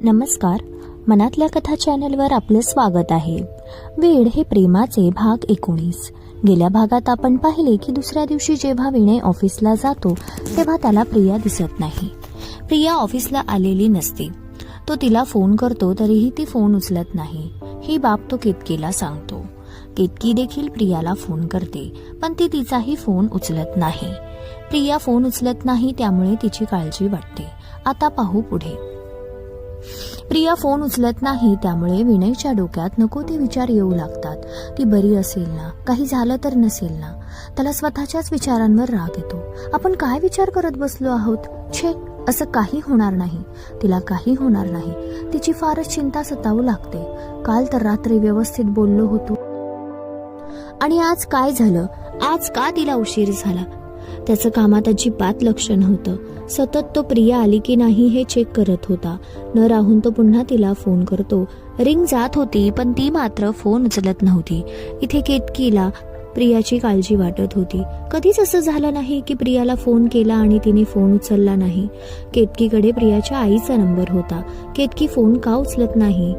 नमस्कार. मनातल्या कथा चॅनलवर आपलं स्वागत आहे. वेळ हे प्रेमाचे भाग एकोणीस. गेल्या भागात आपण पाहिले की दुसऱ्या दिवशी जेव्हा विनय ऑफिसला जातो तेव्हा त्याला प्रिया दिसत नाही. प्रिया ऑफिसला आलेली नसते. तो तिला फोन करतो तरीही ती फोन उचलत नाही. ही बाब तो केतकीला सांगतो. केतकी देखील प्रियाला फोन करते पण ती तिचाही फोन उचलत नाही. प्रिया फोन उचलत नाही त्यामुळे तिची काळजी वाटते. आता पाहू पुढे. प्रिया फोन उचलत नाही त्यामुळे विनयच्या डोक्यात नको ते विचार येऊ लागतात. ती बरी असेल ना? काही झालं तर नसेल ना? त्याला स्वतःच्याच विचारांवर राग येतो. आपण काय विचार करत बसलो आहोत? छे असं काही होणार नाही. तिला काही होणार नाही. तिची फारच चिंता सतावू लागते. काल तर रात्री व्यवस्थित बोललो होतो. आणि आज काय झालं? आज का तिला उशीर झाला? त्याचं कामात अजिबात लक्ष नव्हतं. सतत तो प्रिया आली की नाही हे चेक करत होता. न राहून तो पुन्हा तिला फोन करतो. रिंग जात होती पण ती मात्र फोन उचलत नव्हती. इथे केतकीला प्रियाची काळजी वाटत होती. कधीच असं झालं नाही की प्रियाला फोन केला आणि तिने फोन उचलला नाही. केतकीकडे प्रियाच्या आईचा नंबर होता. केतकी फोन का उचलत नाही?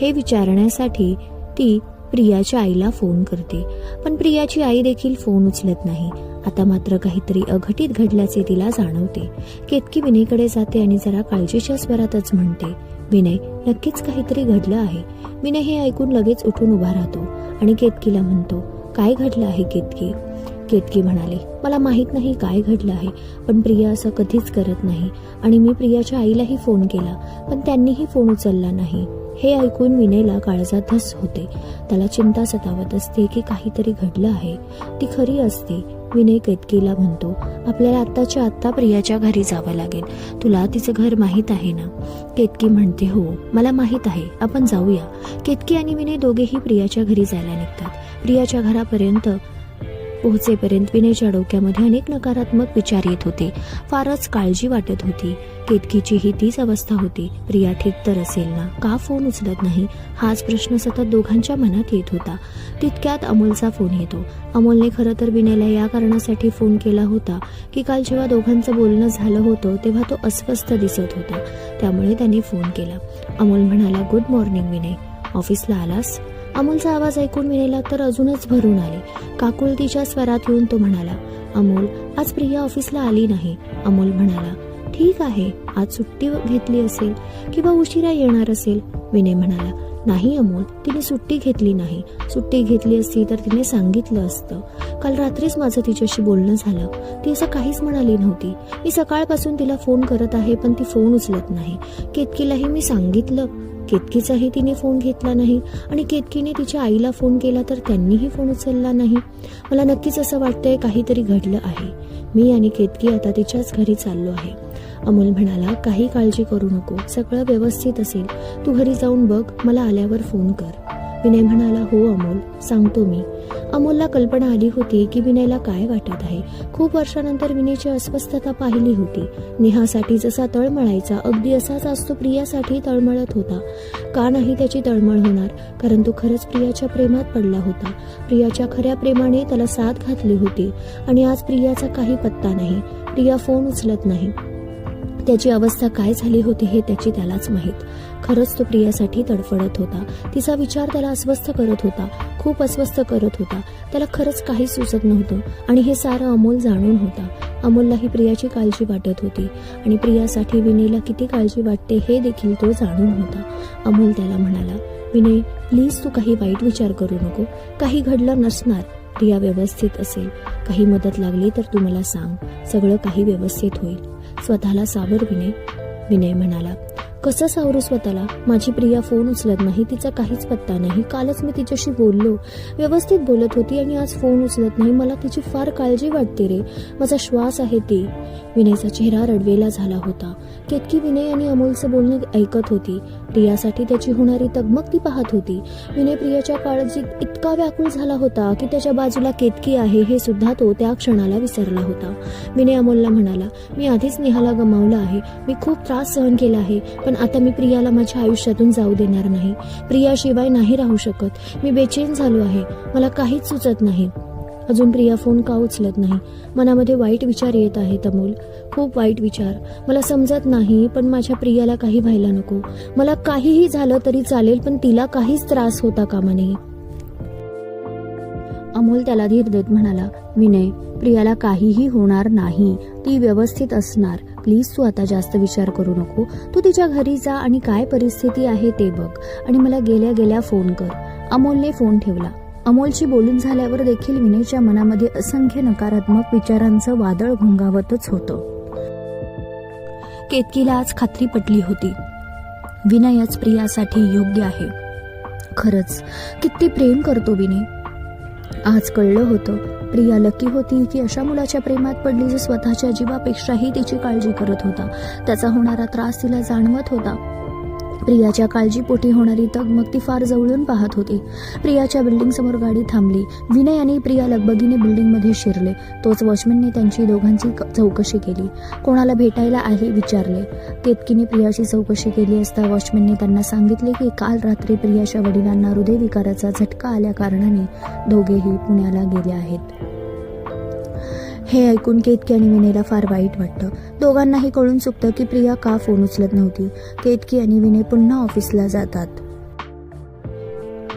हे विचारण्यासाठी ती प्रियाच्या आईला फोन करते. पण प्रियाची आई देखील फोन उचलत नाही. आता मात्र काहीतरी अघटित घडल्याचे तिला जाणवते. केतकी विनयकडे जाते आणि जरा काळजीच्या स्वरातच म्हणते विनय नक्कीच काहीतरी घडलं आहे. विनय हे ऐकून लगेच उठून उभा राहतो आणि केतकीला म्हणतो काय घडलं आहे केतकी? केतकी म्हणाले मला माहीत नाही काय घडलं आहे पण प्रिया असं कधीच करत नाही. आणि मी प्रियाच्या आईलाही फोन केला पण त्यांनीही फोन उचलला नाही. हे ऐकून विनयला काळजात धस होते. त्याला चिंता सतावत असते की काहीतरी घडलं आहे. ती खरी असते. विनय केतकीला म्हणतो आपल्याला आत्ताच्या आत्ता प्रियाच्या घरी जावं लागेल. तुला तिचं घर माहीत आहे ना? केतकी म्हणते हो मला माहीत आहे. आपण जाऊया. केतकी आणि विनय दोघेही प्रियाच्या घरी जायला निघतात. प्रियाच्या घरापर्यंत पोहोचेपर्यंत विनयच्या डोक्यामध्ये अनेक नकारात्मक विचार येत होते. फारच काळजी वाटत होती. केतकीची ही तीच अवस्था होती. प्रिया ठीक तर असेल ना? का फोन उचलत नाही? हाच प्रश्न सतत दोघांच्या मनात येत होता. तितक्यात अमोलचा फोन येतो. अमोलने खरं तर विनयला या कारणासाठी फोन केला होता की काल जेव्हा दोघांचं बोलणं झालं होतं तेव्हा तो अस्वस्थ दिसत होता. त्यामुळे त्याने फोन केला. अमोल म्हणाला गुड मॉर्निंग विनय. ऑफिसला आलास? अमोलचा आवाज ऐकून विनयला तर अजूनच भरून आले. काकुळतीच्या स्वरात येऊन तो म्हणाला अमोल आज प्रिया ऑफिसला आली नाही. अमोल म्हणाला ठीक आहे आज सुट्टी घेतली असेल किंवा उशिरा येणार असेल. विनय म्हणाला नाही अमोल तिने सुट्टी घेतली नाही. सुट्टी घेतली असती तर तिने सांगितलं असतं. काल रात्रीच माझं तिच्याशी बोलणं झालं. ती असं काहीच म्हणाली नव्हती. मी सकाळपासून तिला फोन करत आहे पण ती फोन उचलत नाही. केतकीलाही मी सांगितलं केतकीचाही तिने फोन घेतला नाही आणि केतकीने तिच्या आईला फोन केला तर त्यांनीही फोन उचलला नाही. मला नक्कीच असं वाटतंय काहीतरी घडलं आहे. मी आणि केतकी आता तिच्याच घरी चाललो आहे. अमोल म्हणाला काही काळजी करू नको. सगळं व्यवस्थित असेल. तू घरी जाऊन बघ. मला आल्यावर फोन कर. विनय म्हणाला हो अमोल सांगतो मी. अमोलला कल्पना आली होती की विनयला काय वाटत आहे. खूप वर्षानंतर विनयची अस्वस्थता पाहिली होती. नेहासाठी जसा तळमळायचा अगदी असाच आज तो प्रियासाठी तळमळत होता. का नाही त्याची तळमळ होणार? कारण तो खरंच प्रियाच्या प्रेमात पडला होता. प्रियाच्या खऱ्या प्रेमाने त्याला साथ घातली होती. आणि आज प्रियाचा काही पत्ता नाही. प्रिया फोन उचलत नाही. त्याची अवस्था काय झाली होती हे त्याची त्यालाच माहीत. खरंच तो प्रियासाठी तडफडत होता. तिचा विचार त्याला अस्वस्थ करत होता. खूप अस्वस्थ करत होता. त्याला खरंच काही सुचत नव्हतं आणि हे सारं अमोल जाणून होता. अमोललाही प्रियाची काळजी वाटत होती आणि प्रियासाठी विनयला किती काळजी वाटते हे देखील तो जाणून होता. अमोल त्याला म्हणाला विनय प्लीज तू काही वाईट विचार करू नको. काही घडलं नसणार. प्रिया व्यवस्थित असेल. काही मदत लागली तर तू मला सांग. सगळं काही व्यवस्थित होईल. स्वतःला सावर विनय विनय म्हणाला कसं सावरू स्वतःला? माझी प्रिया फोन उचलत नाही तिचा काहीच पत्ता नाही. कालच मी तिच्याशी बोललो. व्यवस्थित बोलत होती आणि आज फोन उचलत नाही. मला तिची फार काळजी वाटते रे. माझा श्वास आहे ती. विनयचा चेहरा रडवेला झाला होता. केतकी विनय आणि अमोलचं बोलणं ऐकत होती. प्रियासाठी त्याची होणारी तगमग ती पाहत होती. विनय प्रियाच्या काळजीत इतका व्याकुळ झाला होता की त्याच्या बाजूला केतकी आहे हे सुद्धा तो त्या क्षणाला विसरला होता. विनय अमोलला म्हणाला मी आधीच नेहाला गमावलं आहे. मी खूप त्रास सहन केला आहे पण आता मी प्रियाला माझ्या आयुष्यातून जाऊ देणार नाही. प्रियाशिवाय नाही राहू शकत. मी बेचैन झालो आहे. मला काहीच सुचत नाही. अजून प्रिया फोन का उचलत नाही? मनामध्ये वाईट विचार येत आहेत अमोल. खूप वाईट विचार. मला समजत नाही पण माझ्या प्रियाला काही व्हायला नको. मला काहीही झालं तरी चालेल पण तिला काहीच त्रास होता कामा नये अमोल त्याला धीर देत म्हणाला विनय प्रियाला काहीही होणार नाही. ती व्यवस्थित असणार. प्लीज तू आता जास्त विचार करू नको. तू तिच्या घरी जा आणि काय परिस्थिती आहे ते बघ. आणि मला गेल्या गेल्या फोन कर. अमोलने फोन ठेवला. अमोलची बोलून झाल्यावर देखील विनयच्या मनामध्ये असंख्य नकारात्मक विचारांचं वादळ घोंगावतच होतं. केतकीला आज खात्री पटली होती. विनयच प्रियासाठी योग्य आहे. खरंच किती प्रेम करतो विनय. आज कळलं होतं प्रिया लकी होती की अशा मुलाच्या प्रेमात पडली जो स्वतःच्या जीवापेक्षाही तिची काळजी करत होता. त्याचा होणारा त्रास तिला जाणवत होता. प्रियाच्या काळजीपोटी होणारी तगमग ती फार जवळून पाहत होती. प्रियाच्या बिल्डिंग समोर गाडी थांबली. विनय आणि प्रिया लगबगीने बिल्डिंगमध्ये शिरले. तोच वॉचमॅनने त्यांची दोघांची चौकशी केली. कोणाला भेटायला आहे विचारले. केतकीने प्रियाची चौकशी केली असता वॉचमॅनने त्यांना सांगितले की काल रात्री प्रियाच्या वडिलांना हृदयविकाराचा झटका आल्या कारणाने दोघेही पुण्याला गेले आहेत. हे ऐकून केतकी आणि विनेला फार वाईट वाटतं. दोघांनाही कळून चुकतं की प्रिया का फोन उचलत नव्हती. केतकी आणि विने पुन्हा ऑफिसला जातात.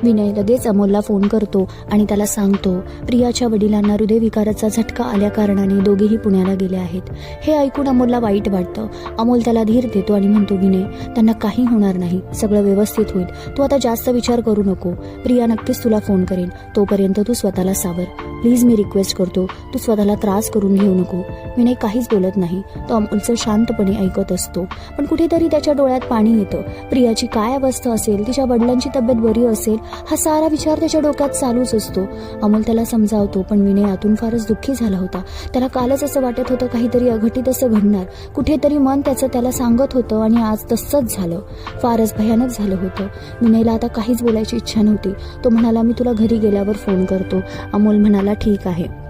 विनय लगेच अमोलला फोन करतो आणि त्याला सांगतो प्रियाच्या वडिलांना हृदयविकाराचा झटका आल्या कारणाने दोघेही पुण्याला गेले आहेत. हे ऐकून अमोलला वाईट वाटतं. अमोल त्याला धीर देतो आणि म्हणतो विनय त्यांना काही होणार नाही. सगळं व्यवस्थित होईल. तू आता जास्त विचार करू नको. प्रिया नक्कीच तुला फोन करेन. तोपर्यंत तू स्वतःला सावर. प्लीज मी रिक्वेस्ट करतो तू स्वतःला त्रास करून घेऊ नको. विनय काहीच बोलत नाही. तो अमोलचं शांतपणे ऐकत असतो. पण कुठेतरी त्याच्या डोळ्यात पाणी येतं. प्रियाची काय अवस्था असेल तिच्या वडिलांची तब्येत बरी असेल हा सारा विचार त्याच्या डोक्यात चालूच असतो. अमोल त्याला समजावतो पण विनय आतून फारच दुःखी झाला होता. त्याला कालच असं वाटत होतं काहीतरी अघटित असं घडणार. कुठेतरी मन त्याचं त्याला सांगत होतं आणि आज तसंच झालं. फारच भयानक झालं होतं. विनयला आता काहीच बोलायची इच्छा नव्हती. तो म्हणाला मी तुला घरी गेल्यावर फोन करतो. अमोल म्हणाला ठीक आहे.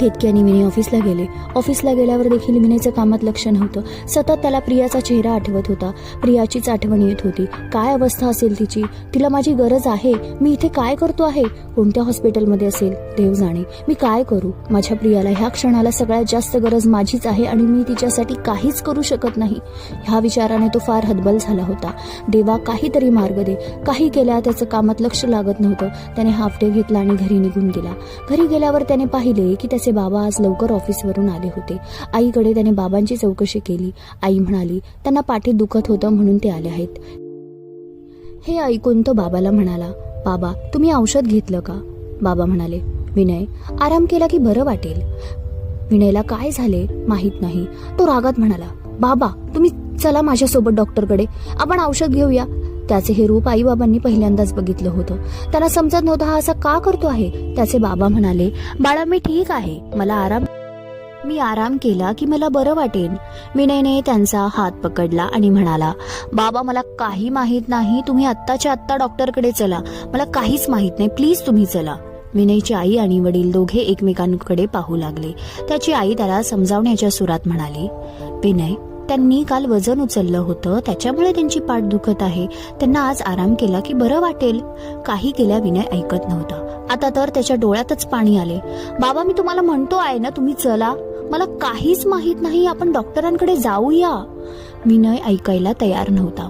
केतकी आणि विनय ऑफिसला गेले. ऑफिसला गेल्यावर देखील विनयचं कामात लक्ष नव्हतं. सतत त्याला प्रियाचा चेहरा आठवत होता. प्रियाचीच आठवण येत होती. काय अवस्था असेल तिची? तिला माझी गरज आहे. मी इथे काय करतो आहे? कोणत्या हॉस्पिटलमध्ये असेल? देव जाणे. मी काय करू? माझ्या प्रियाला ह्या क्षणाला सगळ्यात जास्त गरज माझीच आहे आणि मी तिच्यासाठी काहीच करू शकत नाही. ह्या विचाराने तो फार हतबल झाला होता. देवा काहीतरी मार्ग दे. काही केल्या त्याचं कामात लक्ष लागत नव्हतं. त्याने हाफडे घेतला आणि घरी निघून गेला. घरी गेल्यावर त्याने पाहिले की त्याचे बाबा आज लवकर ऑफिसवरून आले होते. आईकडे त्याने बाबांची चौकशी केली. आई म्हणाली त्यांना पाठीत दुखत होतं म्हणून ते आले आहेत. हे ऐकून तो बाबाला म्हणाला बाबा तुम्ही औषध घेतलं का? बाबा म्हणाले विनय आराम केला की बरं वाटेल. विनयला काय झाले माहीत नाही. तो रागात म्हणाला बाबा तुम्ही चला माझ्यासोबत डॉक्टरकडे. आपण औषध घेऊया. त्याचे हे रूप आई बाबांनी पहिल्यांदाच बघितलं होतं. त्यांना समजत नव्हतं हा असा का करतो आहे? त्याचे बाबा म्हणाले बाळा मी ठीक आहे. मला आराम मी आराम केला की मला बरं वाटेल. विनयने त्यांचा हात पकडला आणि म्हणाला बाबा मला काही माहीत नाही. तुम्ही आत्ताच्या आत्ता डॉक्टरकडे चला. मला काहीच माहीत नाही. प्लीज तुम्ही चला. विनयची आई आणि वडील दोघे एकमेकांकडे पाहू लागले. त्याची आई त्याला समजावण्याच्या सुरात म्हणाली विनय त्यांनी काल वजन उचललं होतं. त्याच्यामुळे त्यांची पाठ दुखत आहे. त्यांना आज आराम केला की बरं वाटेल. काही केल्या विनय ऐकत नव्हता. आता तर त्याच्या डोळ्यातच पाणी आले. बाबा मी तुम्हाला म्हणतो आहे ना तुम्ही चला. मला काहीच माहीत नाही. आपण डॉक्टरांकडे जाऊया. विनय ऐकायला तयार नव्हता.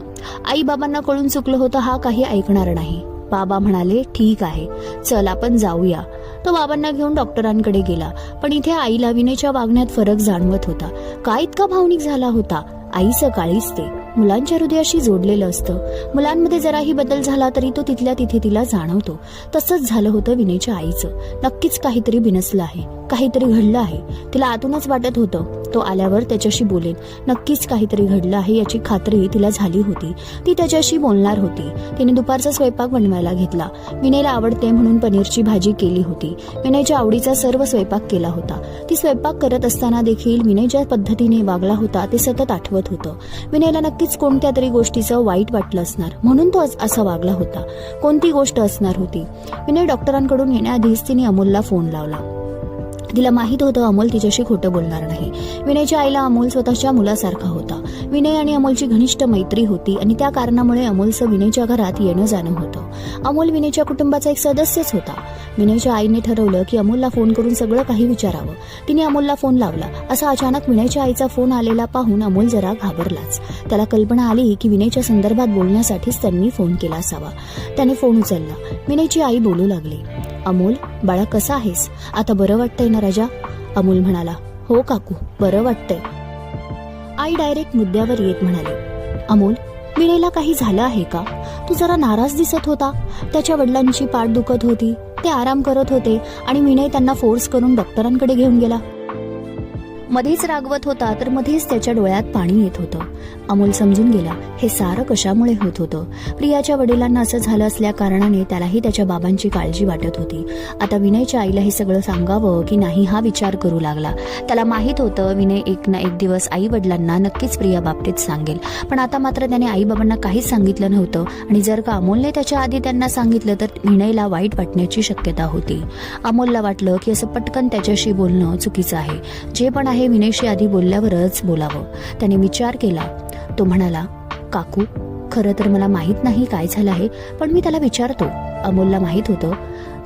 आई बाबांना कळून चुकलं होतं हा काही ऐकणार नाही. बाबा म्हणाले ठीक आहे. चल आपण जाऊया. तो बाबांना घेऊन डॉक्टरांकडे गेला. पण इथे आईला विनयच्या वागण्यात फरक जाणवत होता. का इतका भावनिक झाला होता? आई सकाळीच ते. मुलांच्या हृदयाशी जोडलेलं असतं. मुलांमध्ये जराही बदल झाला तरी तो तिथल्या तिथे तिला जाणवतो. तसंच झालं होतं विनयच्या आईचं. नक्कीच काहीतरी बिनसलं आहे. काहीतरी घडलं आहे. तिला आतूनच वाटत होतं. तो आल्यावर त्याच्याशी बोलेन. नक्कीच काहीतरी घडलं आहे याची खात्री तिला झाली होती. ती त्याच्याशी बोलणार होती. तिने दुपारचा स्वयंपाक बनवायला घेतला. विनयला आवडते म्हणून पनीरची भाजी केली होती. विनयच्या आवडीचा सर्व स्वयंपाक केला होता. ती स्वयंपाक करत असताना देखील विनय ज्या पद्धतीने वागला होता ते सतत आठवत होतं. विनयला नक्कीच कोणत्या तरी गोष्टीचं वाईट वाटलं असणार. म्हणून तो असा वागला होता. कोणती गोष्ट असणार होती? विनय डॉक्टरांकडून येण्याआधीच तिने अमोलला फोन लावला. तिला माहीत होतं अमोल तिच्याशी खोटं बोलणार नाही. विनयच्या आईला अमोल स्वतःच्या मुलासारखा होता. विनय आणि अमोलची घनिष्ठ मैत्री होती आणि त्या कारणामुळे अमोलचं विनयच्या घरात येणं जाणं होतं. अमोल विनयच्या कुटुंबाचा एक सदस्यच होता. विनयच्या आईने ठरवलं की अमोलला फोन करून सगळं काही विचारावं. तिने अमोलला फोन लावला. असा अचानक विनयच्या आईचा फोन आलेला पाहून अमोल जरा घाबरलाच. त्याला कल्पना आली की विनयच्या संदर्भात बोलण्यासाठीच त्यांनी फोन केला असावा. त्याने फोन उचलला. विनयची आई बोलू लागली. अमोल बाळा कसा आहेस? आता बरं वाटतंय ना राजा? अमोल म्हणाला हो काकू बरं वाटतंय. आई डायरेक्ट मुद्द्यावर येत म्हणाली अमोल विणेला काही झालं आहे का? तू जरा नाराज दिसत होता. त्याच्या वडिलांची पाठ दुखत होती. ते आराम करत होते आणि विनय त्यांना फोर्स करून डॉक्टरांकडे घेऊन गेला. मध्येच रागवत होता तर मध्येच त्याच्या डोळ्यात पाणी येत होतं. अमोल समजून गेला हे सारं कशामुळे होत होतं? प्रियाच्या वडिलांना असं झालं असल्या कारणाने त्यालाही त्याच्या बाबांची काळजी वाटत होती. आता विनयच्या आईला हे सगळं सांगावं की नाही हा विचार करू लागला. त्याला माहीत होतं विनय एक ना एक दिवस आई वडिलांना नक्कीच प्रिया बाबतीत सांगेल. पण आता मात्र त्याने आई बाबांना काहीच सांगितलं नव्हतं आणि जर का अमोलने त्याच्या आधी त्यांना सांगितलं तर विनयला वाईट वाटण्याची शक्यता होती. अमोलला वाटलं की असं पटकन त्याच्याशी बोलणं चुकीचं आहे. जे पण आहे विनयशी आधी बोलल्यावरच बोलावं. त्याने विचार केला. तो म्हणाला काकू खरं तर मला माहीत नाही काय झालं आहे पण मी त्याला विचारतो. अमोलला माहीत होतं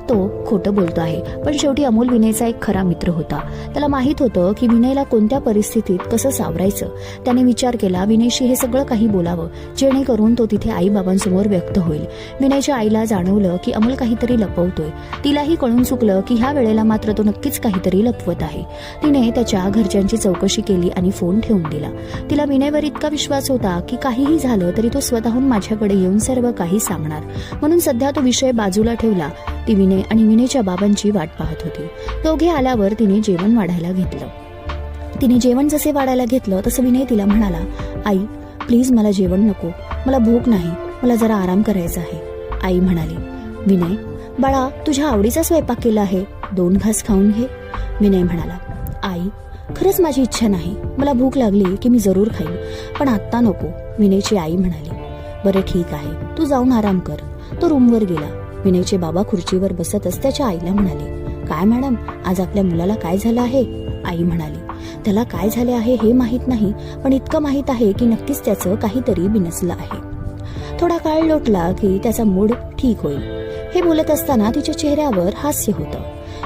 तो खोटं बोलतो आहे. पण शेवटी अमोल विनयचा एक खरा मित्र होता. त्याला माहीत होतं की विनयला कोणत्या परिस्थितीत कसं सावरायचं. त्याने विचार केला विनयशी हे सगळं काही बोलावं. जेणेकरून तो तिथे आईबाबांसमोर व्यक्त होईल. विनयच्या आईला जाणवलं की अमोल काहीतरी लपवतोय. तिलाही कळून चुकलं की ह्या वेळेला मात्र तो नक्कीच काहीतरी लपवत आहे. तिने त्याच्या घरच्यांची चौकशी केली आणि फोन ठेवून दिला. तिला विनयवर इतका विश्वास होता की काहीही झालं तरी तो स्वतःहून माझ्याकडे येऊन सर्व काही सांगणार. म्हणून सध्या तो विषय बाजूला ठेवला. ती विनय आणि विनयच्या बाबांची वाट पाहत होती. दोघे आल्यावर तिने जेवण वाढायला घेतलं. तिने जेवण जसे वाढायला घेतलं तसं विनय तिला म्हणाला आई प्लीज मला जेवण नको. मला भूक नाही. मला जरा आराम करायचा आहे. आई म्हणाली विनय बाळा तुझ्या आवडीचा स्वयंपाक केला आहे. दोन घास खाऊन घे. विनय म्हणाला आई खरंच माझी इच्छा नाही. मला भूक लागली की मी जरूर खाईन. पण आत्ता नको. विनयची आई म्हणाली बरं ठीक आहे. तू जाऊन आराम कर. तो रूमवर गेला. विनयचे बाबा खुर्चीवर बसतच त्याच्या आईला म्हणाले काय मॅडम आज आपल्या मुलाला काय झालं आहे? आई म्हणाली त्याला काय झाले आहे हे माहीत नाही पण इतकं माहीत आहे की नक्कीच त्याचं काहीतरी बिनसलं आहे. थोडा काळ लोटला की त्याचा मूड ठीक होईल. हे बोलत असताना तिच्या चेहऱ्यावर हास्य होतं.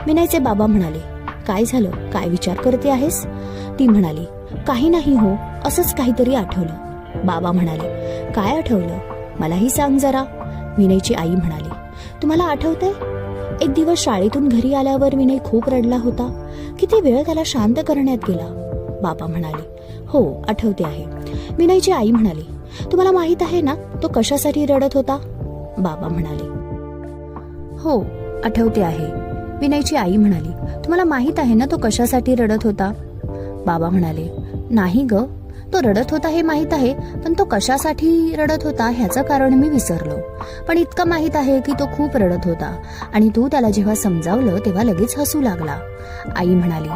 विनयचे बाबा म्हणाले काय झालं? काय विचार करते आहेस? ती म्हणाली काही नाही हो असंच काहीतरी आठवलं. बाबा म्हणाले काय आठवलं? मलाही सांग जरा. विनयची आई म्हणाली तुम्हाला आठवतंय? एक दिवस शाळेतून घरी आल्यावर विनय खूप रडला होता. किती वेळ त्याला शांत करण्यात गेला? बाबा म्हणाले हो आठवते आहे. विनयची आई म्हणाली तुम्हाला माहीत आहे ना तो कशासाठी रडत होता? बाबा म्हणाले हो आठवते आहे. विनयची आई म्हणाली तुम्हाला माहीत आहे ना तो कशासाठी रडत होता? बाबा म्हणाले नाही ग तो रडत होता हे माहीत आहे पण तो कशासाठी रडत होता ह्याचं कारण मी विसरलो. पण इतकं माहीत आहे की तो खूप रडत होता आणि तू त्याला जेव्हा समजावलं तेव्हा लगेच हसू लागला. आई म्हणाली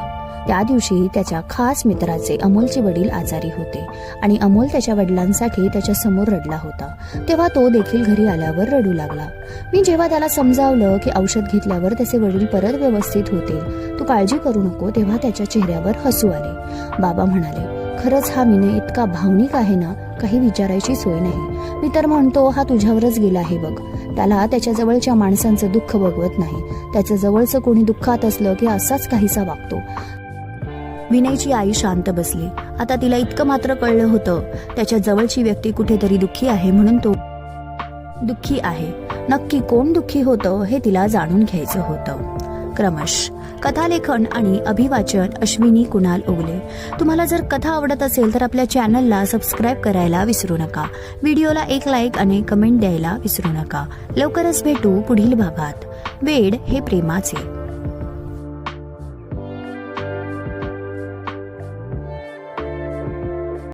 त्या दिवशी त्याच्या खास मित्राचे अमोलचे वडील आजारी होते आणि अमोल त्याच्या वडिलांसाठी त्याच्यासमोर रडला होता. तेव्हा तो देखील घरी आल्यावर रडू लागला. मी जेव्हा त्याला समजावलं की औषध घेतल्यावर त्याचे वडील परत व्यवस्थित होतील तू काळजी करू नको तेव्हा त्याच्या चेहऱ्यावर हसू आले. बाबा म्हणाले खरंच हा विनय इतका भावनिक आहे ना काही विचारायची सोय नाही. मी तर म्हणतो हा तुझ्यावरच गेला आहे बघ. त्याला त्याच्या जवळच्या माणसांचं दुःख बघवत नाही. त्याच्या जवळचं कोणी दुःखात असलं की असाच काहीसा वागतो. विनयची आई शांत बसली. आता तिला इतकं मात्र कळलं होतं त्याच्या जवळची व्यक्ती कुठेतरी दुःखी आहे म्हणून तो दुःखी आहे. नक्की कोण दुःखी होतं हे तिला जाणून घ्यायचं होतं. क्रमश. कथालेखन आणि अभिवाचन अश्विनी कुणाल ओगले. तुम्हाला जर कथा आवडत असेल तर आपल्या चॅनलला सबस्क्राईब करायला विसरू नका. व्हिडिओला एक लाईक आणि कमेंट द्यायला विसरू नका. लवकरच भेटू पुढील भागात. वेड हे प्रेमाचे.